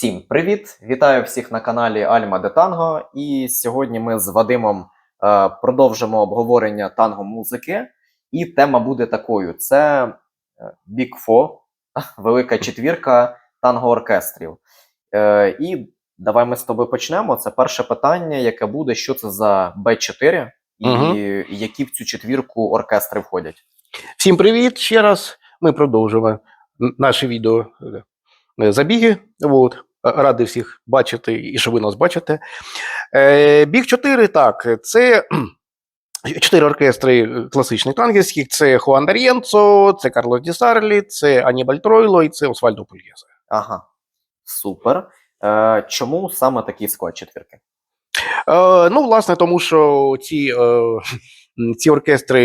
Всім привіт! Вітаю всіх на каналі Альма де Танго. І сьогодні ми з Вадимом е, продовжимо обговорення танго музики. І тема буде такою: це е, Big Four, велика четвірка танго оркестрів. Е, і давай ми з тобою почнемо. Це перше питання, яке буде: що це за Б4 і Мгм. які в цю четвірку оркестри входять. Всім привіт ще раз. Ми продовжуємо н- наші відео е, забіги. От. Радий всіх бачити і що ви нас бачите. Е, Біг 4, так, це чотири оркестри класичних тангерських: це Хуан Дар'єнцо, це Карлос Ді Сарлі, це Анібаль Тройло і це Освальдо Пульєзе. Ага, супер. Е, чому саме такий склад четвірки? Е, ну, власне, тому що ці, е, ці оркестри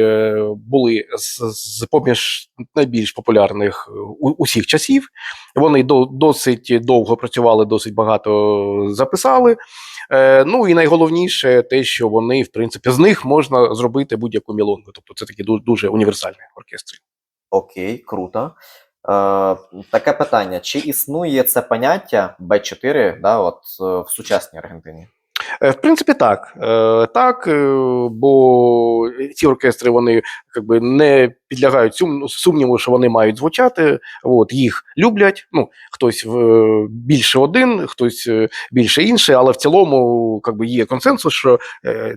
е, були з, поміж найбільш популярних е, усіх часів. Вони до, досить довго працювали, досить багато записали. Е, ну і найголовніше те, що вони, в принципі, з них можна зробити будь-яку мілонгу. Тобто це такі дуже універсальні оркестри. Окей, круто. Е, таке питання: чи існує це поняття Б4 да, от, в сучасній Аргентині? Е, В принципі, так. Е, Так, е, бо ці оркестри вони якби не підлягають сум- сумніву, що вони мають звучати. От їх люблять. Ну хтось більше один, хтось більше інший, але в цілому якби, є консенсус, що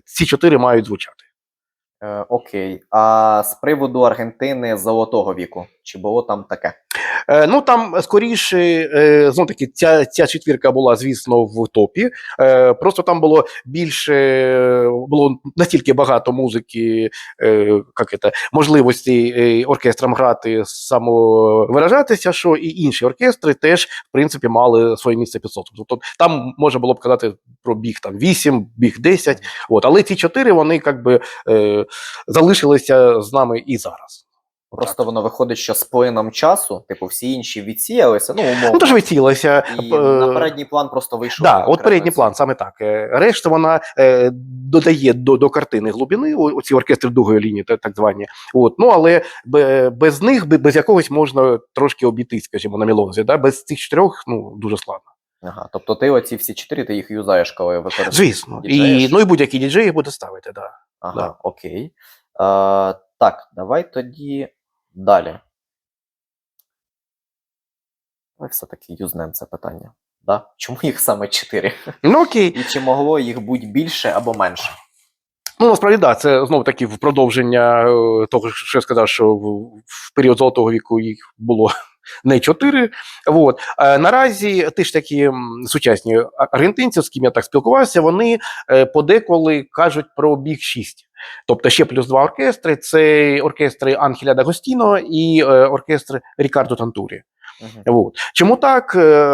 ці чотири мають звучати. Окей. А з приводу Аргентини золотого віку, чи було там таке? Е, Ну там скоріше, е, знов таки, ця, ця четвірка була, звісно, в топі. Е, Просто там було більше, було настільки багато музики, як це, можливостей е, оркестрам грати, самовиражатися, що і інші оркестри теж, в принципі, мали своє місце під сонцем. Тобто там можна було б казати про біг там 8, біг 10, от, але ці чотири вони якби залишилися з нами і зараз. Просто воно виходить, що з плином часу, типу, всі інші відсіялися, ну, умовно. Ну, то ж вицілися. і на передній план просто вийшов. Да, от передній план, саме так. Е, Решта вона е, додає до, до картини глибини, оці оркестри другої лінії, так звані. От, ну, але без них, без якогось можна трошки обійтись, скажімо, на мілонзі. Да? Без цих чотирьох ну, дуже складно. Ага, тобто ти оці всі чотири, ти їх юзаєш, коли використовуєш. Звісно. І, ну і будь-який діджей їх буде ставити, да. Ага, Да. окей. Е, так, давай тоді далі. Ми все-таки юзнемо це питання. Да? Чому їх саме чотири? Ну окей. І чи могло їх бути більше або менше? Ну, насправді, да, це знову таки в продовження е, того, що я сказав, що в, період золотого віку їх було не чотири. От. Е, наразі ті ж такі сучасні аргентинці, з ким я так спілкувався, вони е, подеколи кажуть про біг 6. Тобто ще плюс два оркестри: це оркестри Анхеля Дагостіно і е, оркестр Рікардо Тантурі. Угу. От. Чому так? Е,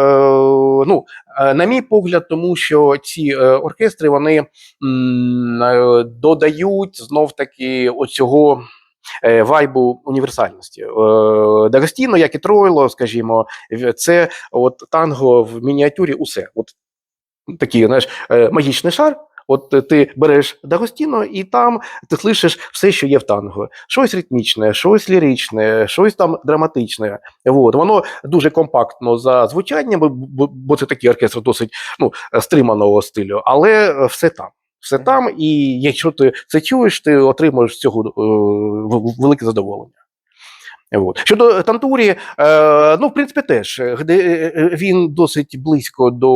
ну, е, на мій погляд, тому що ці оркестри вони додають знов таки оцього. Вайбу універсальності. Дагостіно, як і Тройло, скажімо, це от танго в мініатюрі усе. От такий, знаєш, магічний шар. От ти береш Дагостіно, і там ти слышиш все, що є в танго. Щось ритмічне, щось ліричне, щось там драматичне. От. Воно дуже компактно за звучанням, бо, це такий оркестр досить ну, стриманого стилю, але все там. Все там, і якщо ти це чуєш, ти отримуєш з цього е, велике задоволення. От. Щодо Тантурі, е, ну, в принципі, теж, де е, е, він досить близько до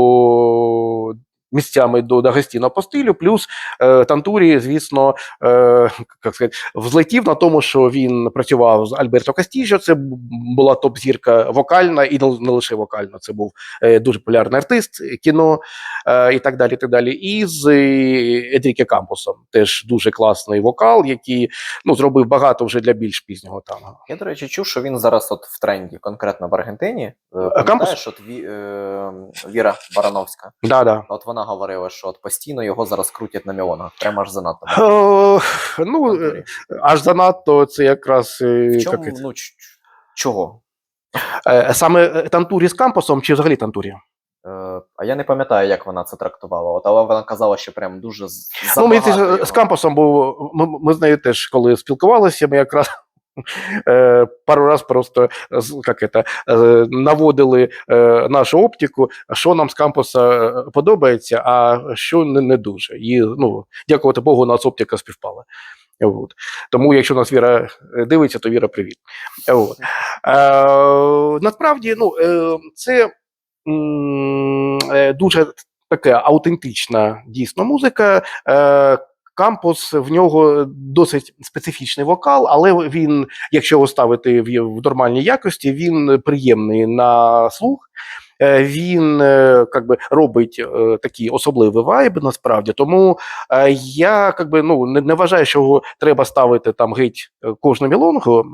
місцями до Дагестіна по стилю, плюс е, Тантурі, звісно, е, як сказати, взлетів на тому, що він працював з Альберто Кастіжо, це була топ-зірка вокальна, і не лише вокальна, це був е, дуже популярний артист кіно е, і так далі. І, так далі. і з е, Едріке Кампусом, теж дуже класний вокал, який ну, зробив багато вже для більш пізнього танго. Я, до речі, чув, що він зараз от в тренді, конкретно в Аргентині. Е, Кампус? Пам'ятаєш, от Ві, е, Віра Барановська. Да, да. От вона говорила, що от постійно його зараз крутять на мільйонах. Прямо аж занадто. Е, ну, е, аж занадто це якраз е, В чому, як ну, чого? е, саме тантурі з кампусом чи взагалі тантурі? А я не пам'ятаю, як вона це трактувала. От, але вона казала, що прям дуже Ну, ми його. з кампусом, бо ми, ми з нею теж коли спілкувалися, ми якраз пару раз просто з- як это, е, наводили е, нашу оптику, що нам з кампуса е, подобається, а що не, дуже. І ну, дякувати Богу, у нас оптика співпала. От. Тому, якщо нас Віра е, дивиться, то Віра, привіт. От. Е, насправді, ну, е, це е, дуже така аутентична дійсно музика. Е, Кампус в нього досить специфічний вокал, але він, якщо його ставити в, нормальній якості, він приємний на слух. Е, Він е, как би, робить е, такий особливий вайб насправді. Тому я как би, ну, не, не вважаю, що його треба ставити там геть кожну мілонгу,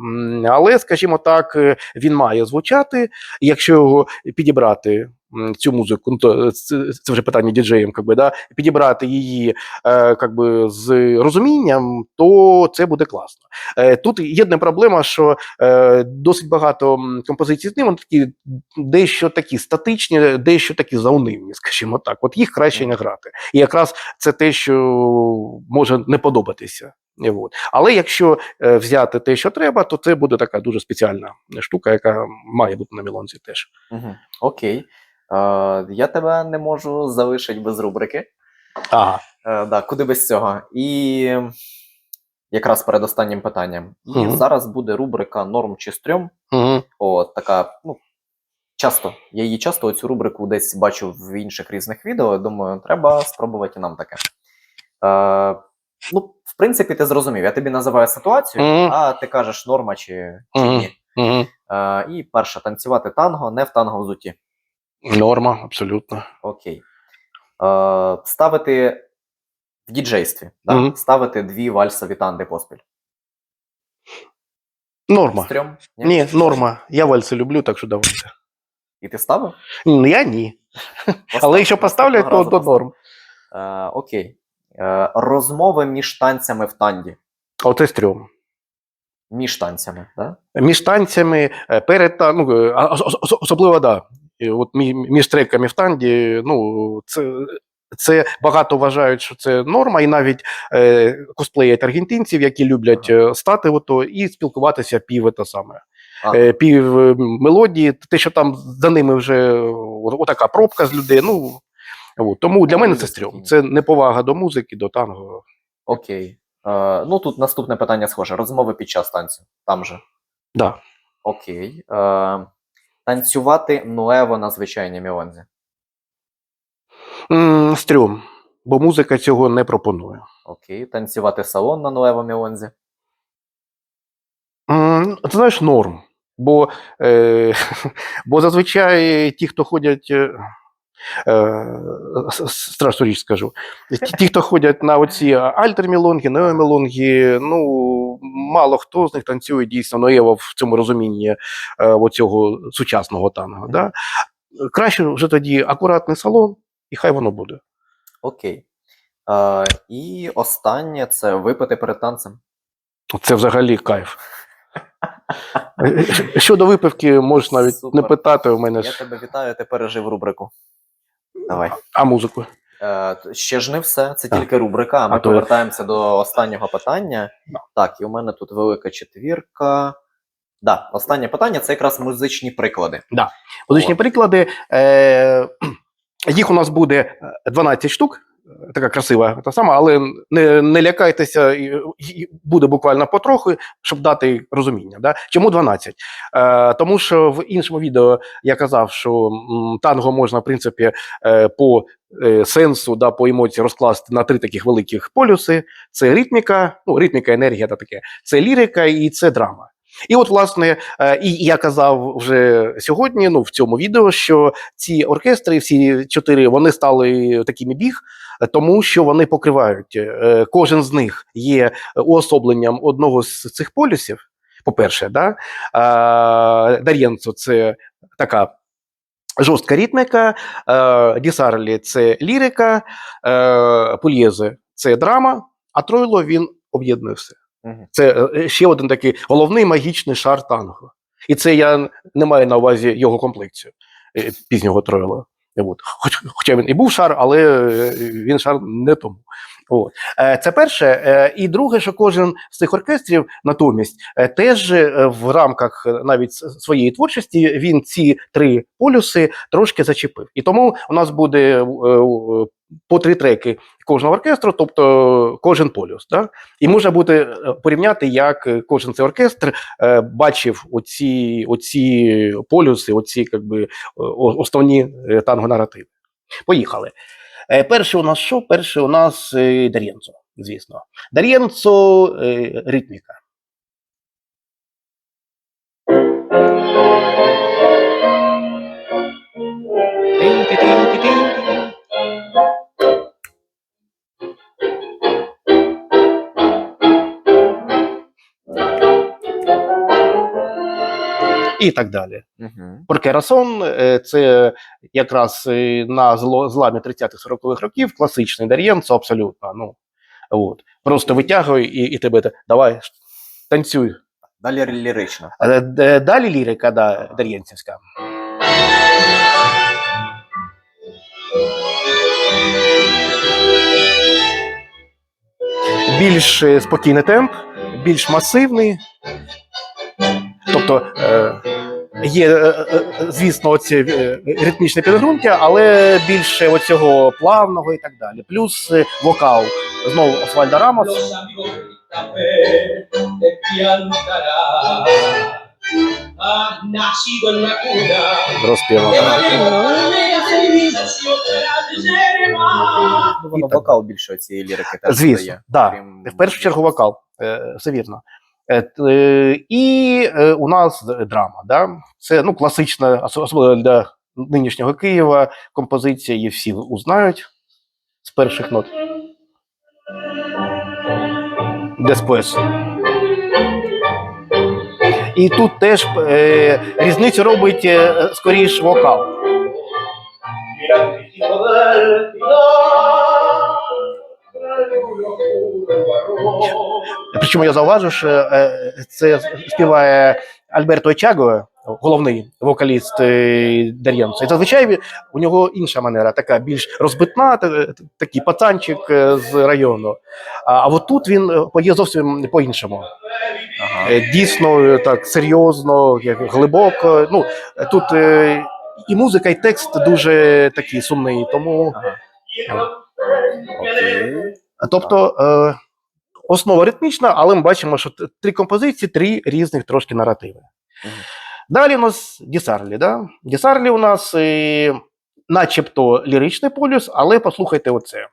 але, скажімо так, він має звучати. Якщо його підібрати. Цю музику, ну, то це, це вже питання діджеям, как би, да, підібрати її е, как би, з розумінням, то це буде класно. Е, тут є одна проблема, що е, досить багато композицій з ним вони такі дещо такі статичні, дещо такі заунивні, скажімо так. От їх краще не грати. І якраз це те, що може не подобатися. Е, От. Але якщо е, взяти те, що треба, то це буде така дуже спеціальна штука, яка має бути на мілонці теж. Угу. Окей. Е, я тебе не можу залишити без рубрики. Ага. Е, да, куди без цього? І якраз перед останнім питанням. І Мгм. зараз буде рубрика Норм чи стрьом. Угу. От така, ну, часто. Я її часто цю рубрику десь бачу в інших різних відео. Думаю, треба спробувати і нам таке. Е, ну, в принципі, ти зрозумів. Я тобі називаю ситуацію, Мгм. а ти кажеш норма чи, чи Мгм. ні. Угу. Е, і перше, танцювати танго, не в танго взуті. Норма, абсолютно. Окей. Е, ставити в діджействі. Да? Мгм. Ставити дві вальсові танди поспіль. Норма. Стрьом? Ні, норма. Я вальси люблю, так що давайте. І ти ставив? Ну, Я ні. Але якщо поставлять, то, то норм. Е, окей. Е, розмови між танцями в танді. Оце стрьом. Між танцями, да? Між танцями, е, перед та- ну, е, а- ос- ос- особливо, да. От між треками в танді, ну, це, це багато вважають, що це норма, і навіть е, косплеять аргентинців, які люблять е, стати ото, і спілкуватися пів те саме. А, Е, пів е, мелодії, те, що там за ними вже отака пробка з людей. Ну, от. Тому для мене це стрьом. Це неповага до музики, до танго. Окей. Е, ну тут наступне питання схоже. Розмови під час танцю. Там же. Да. Окей. Е, танцювати нуево на звичайній мілонзі. М, Стрьом, бо музика цього не пропонує. Окей. Танцювати салон на нуево мілонзі. М, Ти знаєш, норм. Бо, е, бо зазвичай ті, хто ходять. е, страшну річ скажу. Ті, хто ходять на оці альтермілонги, неомілонги, ну мало хто з них танцює дійсно ноєво в цьому розумінні е, оцього сучасного танго. Да? Краще вже тоді акуратний салон, і хай воно буде. Окей. Е, і останнє це випити перед танцем. Це взагалі кайф. Е, Щодо випивки, можеш навіть не питати у мене Я ж. тебе вітаю, ти пережив рубрику. Давай. А музику? Е, ще ж не все, це тільки рубрика. а Ми А то- повертаємося до останнього питання. Так, і у мене тут велика четвірка. Да, останнє питання це якраз музичні приклади. Музичні О. приклади. Е, їх у нас буде е, 12 штук. Така красива, та сама, але не, не лякайтеся, буде буквально потрохи, щоб дати розуміння. Да? Чому 12? Е, тому що в іншому відео я казав, що танго можна, в принципі, е, по е, сенсу, да, по емоції розкласти на три таких великих полюси: це ритміка, ну, ритміка, енергія та таке, це лірика і це драма. І от, власне, е, і я казав вже сьогодні, ну в цьому відео, що ці оркестри, всі чотири, вони стали такими біг, тому що вони покривають. е, Кожен з них є уособленням одного з цих полюсів. По-перше, да? Дар'єнцо це така жорстка ритміка, е, Дісарлі це лірика, е, це драма, а Тройло він об'єднує все. Це е, ще один такий головний магічний шар танго. І це я не маю на увазі його комплекцію е, пізнього Тройла. Хоч, хоча він і був шар, але е, він шар не тому. От. Е, Це перше. Е, І друге, що кожен з цих оркестрів натомість е, теж в рамках навіть своєї творчості він ці три полюси трошки зачепив. І тому у нас буде по три треки кожного оркестру, тобто кожен полюс. Да? І можна буде порівняти, як кожен цей оркестр бачив оці, оці полюси, оці как би, о- основні танго-наративи. Поїхали. Е, Перший у нас що? Перший у нас е, Дар'єнцо, звісно. Дар'єнцо е, ритміка. Тин-ти-тин-ти-тин. І так далі. Угу. Поркерасон е, це якраз на зламі 30-40-х років класичний Дар'єнцо абсолютно. Ну, от. Просто витягуй і, і тебе давай танцюй. Далі лірично. Е, Далі лірика да, Дар'єнцівська. Більш е, спокійний темп, більш масивний. Тобто е, є, е, е, звісно, оці ритмічне підґрунтя, але більше оцього плавного і так далі. Плюс вокал. Знову Освальда Рамос. Воно вокал більше цієї лірики Звісно, дає. да. В першу чергу вокал, все вірно. Е, е, І е, у нас драма. Да? Це ну, класична, ос- особливо для нинішнього Києва, композиція, її всі узнають з перших нот. Деспес. І тут теж е, різницю робить е, скоріш вокал. Причому я зауважу, що е, це співає Альберто Чаго, головний вокаліст е, І зазвичай у нього інша манера, така більш розбитна, такий пацанчик е, з району. А, от тут він е, поє зовсім по-іншому. Ага. Е, Дійсно, е, так серйозно, глибоко. Ну е, тут е, і музика, і текст дуже такий сумний. Тому Ага. Окей. Тобто е, основа ритмічна, але ми бачимо, що три композиції, три різних трошки наративи. Мгм. Далі у нас Дісарлі. Да? Дісарлі у нас е, начебто ліричний полюс, але послухайте оце.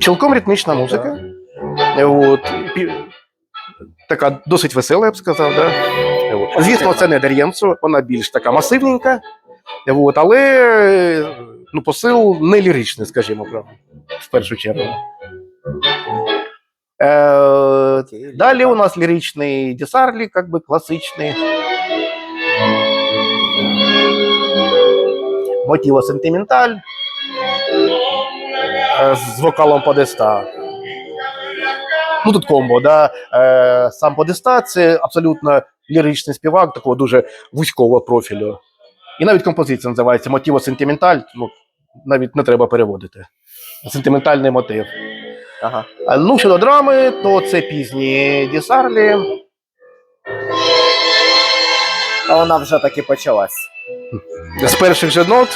Цілком ритмічна музика. От, така досить весела, я б сказав. Да? От. Звісно, це не Дар'єнцо, вона більш така масивненька. От, але е, ну, посил не ліричний, скажімо правда, в першу чергу. Е, далі у нас ліричний Дісарлі, як би класичний. Мотіво сентименталь е, з вокалом Подеста. Ну тут комбо, да. Е, сам Подеста це абсолютно ліричний співак, такого дуже вузького профілю. І навіть композиція називається Мотіво сентименталь. Ну, навіть не треба переводити. Сентиментальний мотив. Ага. А, Ну, щодо драми, то це пізні Дісарлі. А вона вже таки почалась. З перших же нот.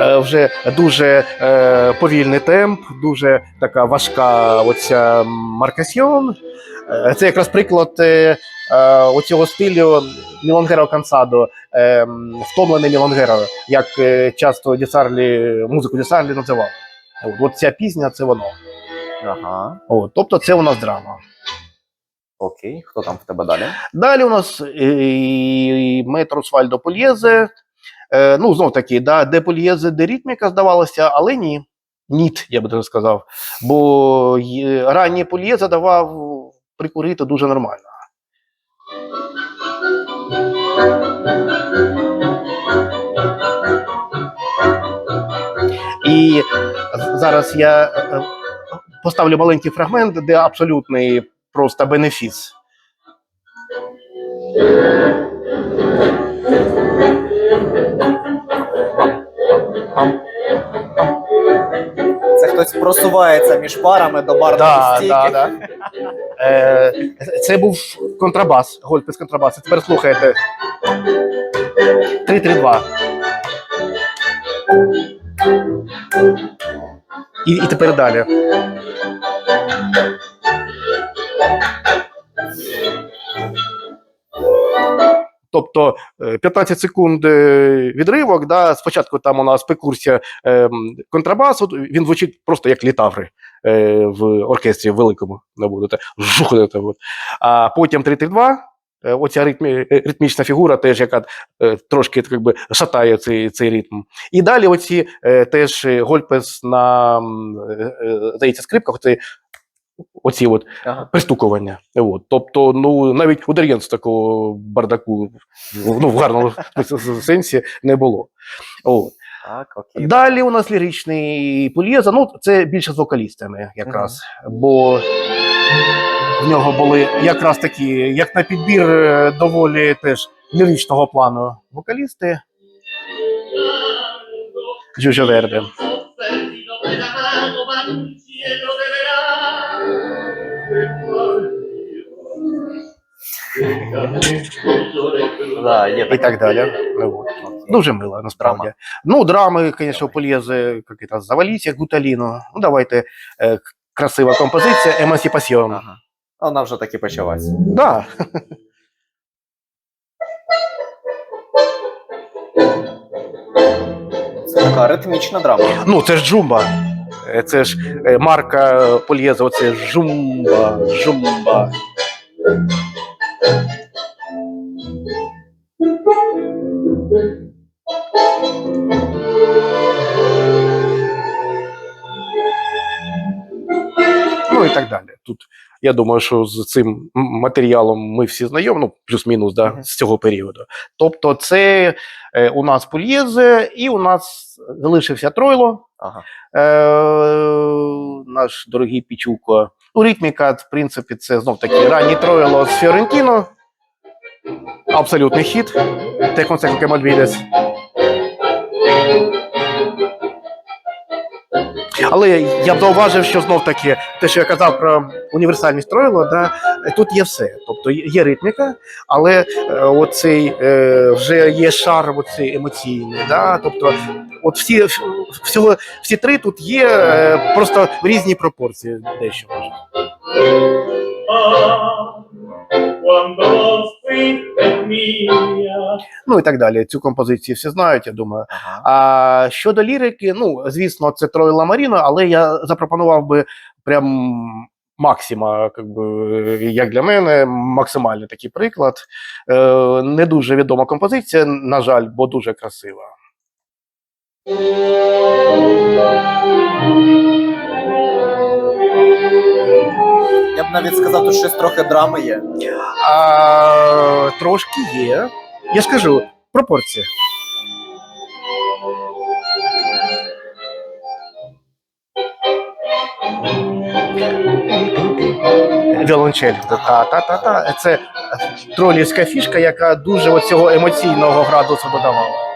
Е, Вже дуже е, повільний темп, дуже така важка оця маркасьйон. Е, Це якраз приклад е, е, оцього стилю Мілонгеро Кансадо, е, втомлений Мілонгеро, як е, часто Дісарлі, музику Дісарлі називали. От, от ця пісня це воно. Ага. От, тобто це у нас драма. Окей. Хто там в тебе далі? Далі у нас метро Свальдо Польєзе. Е, ну, знов таки, да, де Польєзе, де ритміка, здавалося, але ні. Ніт, я би так сказав. Бо ранній Польєзе давав прикурити дуже нормально. І зараз я е, е, поставлю маленький фрагмент, де абсолютний просто бенефіс. Просувається між парами до барної Да, стійки. да, да. Е, це був контрабас, гольф без контрабасу. Тепер слухайте. 3-3-2. І, і тепер далі. Тобто е, 15 секунд е, відривок. Да, спочатку там у нас перкурсія е, контрабасу, він звучить просто як літаври е, в оркестрі великому. А потім 3-3-2. е, Оця ритмі, е, ритмічна фігура, теж яка е, трошки так би, шатає цей, цей ритм. І далі оці е, теж е, гольпес на е, е, здається, скрипках, це оці от Ага. пристукування. От. Тобто, ну навіть у Дер'єнс такого бардаку ну, в гарному сенсі не було. От. Так, окей. Далі у нас ліричний Пульєза, ну це більше з вокалістами якраз. Бо в нього були якраз такі, як на підбір, е, доволі теж ліричного плану вокалісти. Джуджо Верде. Да, є І так далі. Ну, от. Дуже мило, насправді. Драма. Ну, драми, звісно, Пульєзи, як это, заваліться, гуталіно. Ну, давайте. Е, красива композиція, емансипасіон. Ага. Вона вже таки почалась. Да. Це така ритмічна драма. Ну, це ж джумба. Е, Це ж е, марка Польєза, оце жумба, жумба. Тут я думаю, що з цим матеріалом ми всі знайомі, ну плюс-мінус, да, з цього періоду. Тобто, це е, у нас Пульєзе, і у нас залишився Тройло, Ага. Е, наш дорогий Пічуко. Ну, ритміка, в принципі, це знов таки ранній тройло з Фіорентіно. Абсолютний хіт. Те Але я б зауважив, що знов таки те, що я казав про універсальність строїла, да, тут є все. Тобто є ритміка, але е, оцей е, вже є шар оцей емоційний. Да? Тобто, от всі, всього, всі три тут є е, просто в різній пропорції дещо може. Ну і так далі. Цю композицію всі знають, я думаю. А щодо лірики, ну звісно, це Троїла Маріно, але я запропонував би прям максима, як для мене, максимальний такий приклад. Е, не дуже відома композиція, на жаль, бо дуже красива. Я б навіть сказав, тут щось трохи драми є. А, трошки є. Я ж кажу, пропорції. Віолончель. Та-та-та-та. Це тролівська фішка, яка дуже оцього емоційного градусу додавала.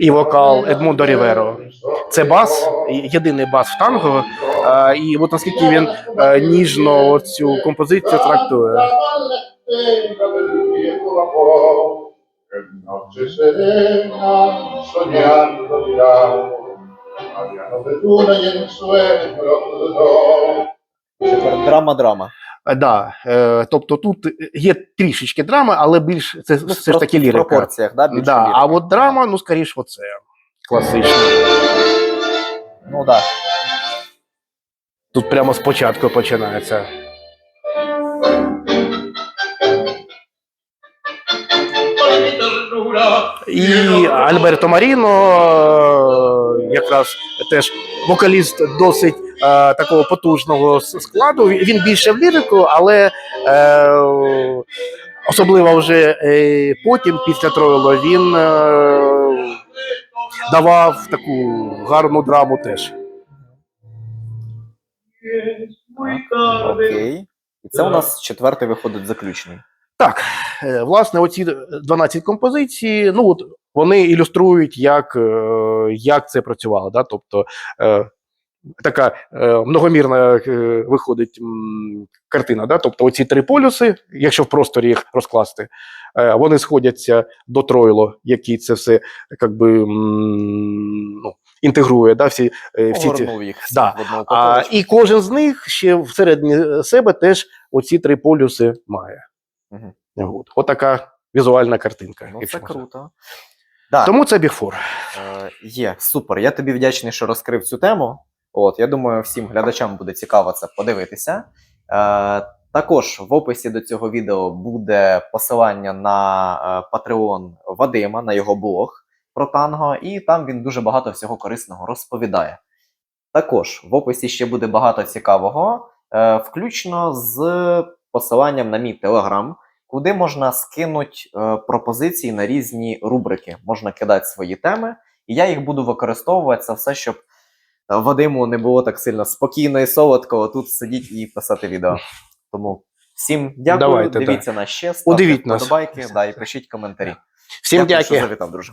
І вокал Едмундо Ріверо. Це бас, єдиний бас в танго. І от наскільки він е, ніжно цю композицію трактує. Тепер драма-драма. Е, Да, е, тобто тут є трішечки драми, але більш це Ну, все ж таки в пропорціях, да, більше Да, лірика. а от драма, ну скоріш, оце класично. Ну так. Тут прямо спочатку починається. І Альберто Маріно, е, якраз теж вокаліст досить такого потужного складу. Він більше в лірику, але е, особливо вже е, потім, після Тройло, він е, давав таку гарну драму теж. Окей. І це у нас четвертий виходить заключний. Так, е, власне, оці 12 композицій. Ну от вони ілюструють, як, е, як це працювало. Да? Тобто е, така е, многомірна е, виходить м, картина. Да? Тобто оці три полюси, якщо в просторі їх розкласти, е, вони сходяться до тройло, який це все як би, м, ну, інтегрує. Да? Всі, е, всі ці, Огорнув їх Да. в одну а, упаковочку. і кожен з них ще всередині себе теж оці три полюси має. Мгм. От. Отака візуальна картинка. Ну, якщо це можна. круто. Да, Тому це біфор. Е, Є, супер. Я тобі вдячний, що розкрив цю тему. От, я думаю, всім глядачам буде цікаво це подивитися. Е, також в описі до цього відео буде посилання на е, Patreon Вадима, на його блог про танго, і там він дуже багато всього корисного розповідає. Також в описі ще буде багато цікавого, е, включно з посиланням на мій телеграм, куди можна скинути е, пропозиції на різні рубрики. Можна кидати свої теми, і я їх буду використовувати це все, щоб е, Вадиму не було так сильно спокійно і солодко тут сидіти і писати відео. Тому всім дякую. Давайте, дивіться нас ще, ставте Удивіть нас. да, і пишіть коментарі. Всім дякую, дякую. завітав, друже.